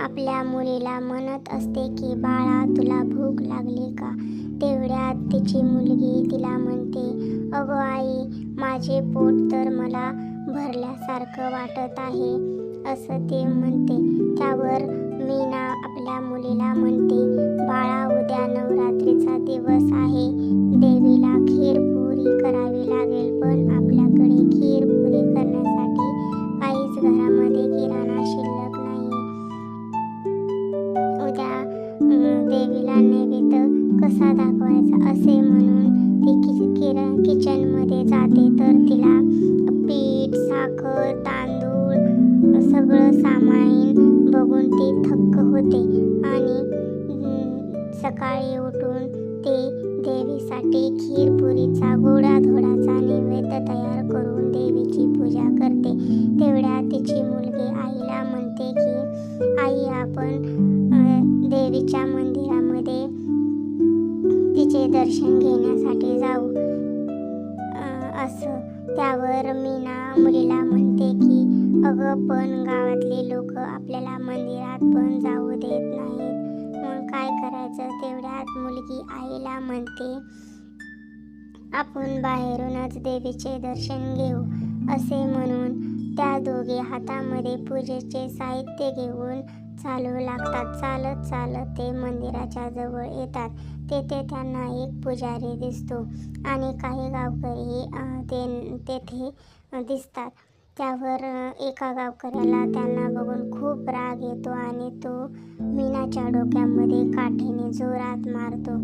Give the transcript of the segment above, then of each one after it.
आपल्या मुलीला म्हणत असते की बाळा तुला भूक लागली का? तेवढ्यात तिची मुलगी तिला म्हणते अगं आई माझे पोट तर मला भरल्यासारखं वाटत आहे असं ते म्हणते. त्यावर मीना आपल्या मुलीला म्हणते बाळा उद्या कसा दाखवायचा असे म्हणून ती कि किरा किचनमध्ये जाते. तर तिला पीठ साखर तांदूळ सगळं सामाईन बघून ती थक्क होते आणि सकाळी उठून ते देवीसाठी खीरपुरीचा गोडाधोडाचा नैवेद्य तयार करून देवीची पूजा करते. तेवढ्या तिची मुलगी आईला म्हणते की आई आपण देवीच्या मंदिर दर्शन घेण्यासाठी जाऊ. असं. त्यावर मीना मुलीला म्हणते की अगं पण गावातले लोक आपल्याला मंदिरात पण जाऊ देत नाहीत. मग काय करायचं? तेवढ्यात मुलगी आईला म्हणते आपण बाहेरूनच देवीचे दर्शन घेऊ असे म्हणून त्या दोघे हातामध्ये पूजेचे साहित्य घेऊन चालू लागतात. चालत चालत ते मंदिराच्या जवळ येतात. तेथे त्यांना एक पुजारी दिसतो आणि काही गावकरी ते तेथे दिसतात. त्यावर एका गावकऱ्याला त्यांना बघून खूप राग येतो आणि तो मीनाच्या डोक्यामध्ये काठीने जोरात मारतो.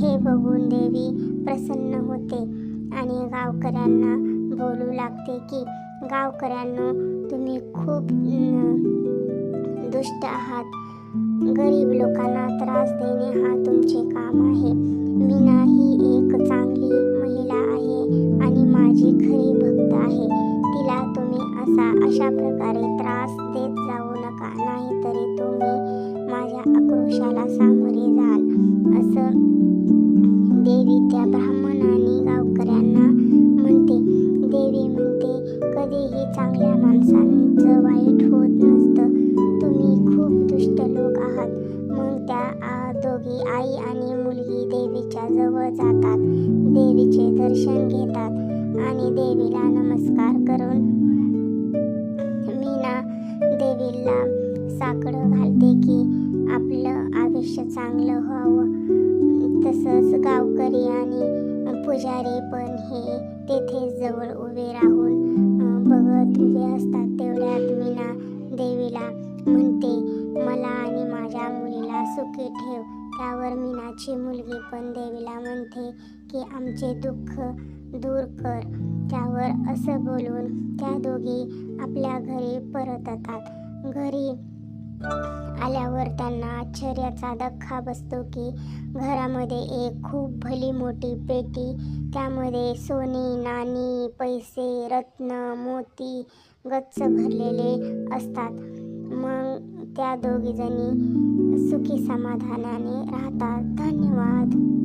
हे बघून देवी प्रसन्न होते आणि गावकऱ्यांना बोलू लागते की गावकऱ्यांनो तुम्ही खूप दुष्ट आहात. गरीब लोकांना त्रास देणे हा तुमचे काम आहे. मीना ही एक चांगली महिला आहे आणि माझी खरी भक्त आहे. तिला तुम्ही असा अशा प्रकारे त्रास देत जाऊ नका नाहीतरी तुम्ही माझ्या आक्रोशाला सामोरे जाल. असं देवी त्या ब्राह्मणाने देवीच्या जवळ जातात. देवीचे दर्शन घेतात आणि देवीला नमस्कार करून मीना देवीला साकडं घालते की आपलं आयुष्य चांगलं व्हावं. तसंच गावकरी आणि पुजारी पण हे तेथे जवळ उभे राहून बघत उभे असतात. तेवढ्यात मीना देवीला म्हणते मला आणि माझ्या मुलीला सुखी ठेव. त्यावर मीनाची मुलगी पण देवीला म्हणते की आमचे दुःख दूर कर. त्यावर असं बोलून त्या दोघी आपल्या घरी परततात. घरी आल्यावर त्यांना आश्चर्याचा धक्का बसतो की घरामध्ये एक खूप भली मोठी पेटी त्यामध्ये सोने नाणी पैसे रत्न मोती गच्च भरलेले असतात. मग त्या दोघीजणी सुखी समाधानाने राहतात. धन्यवाद.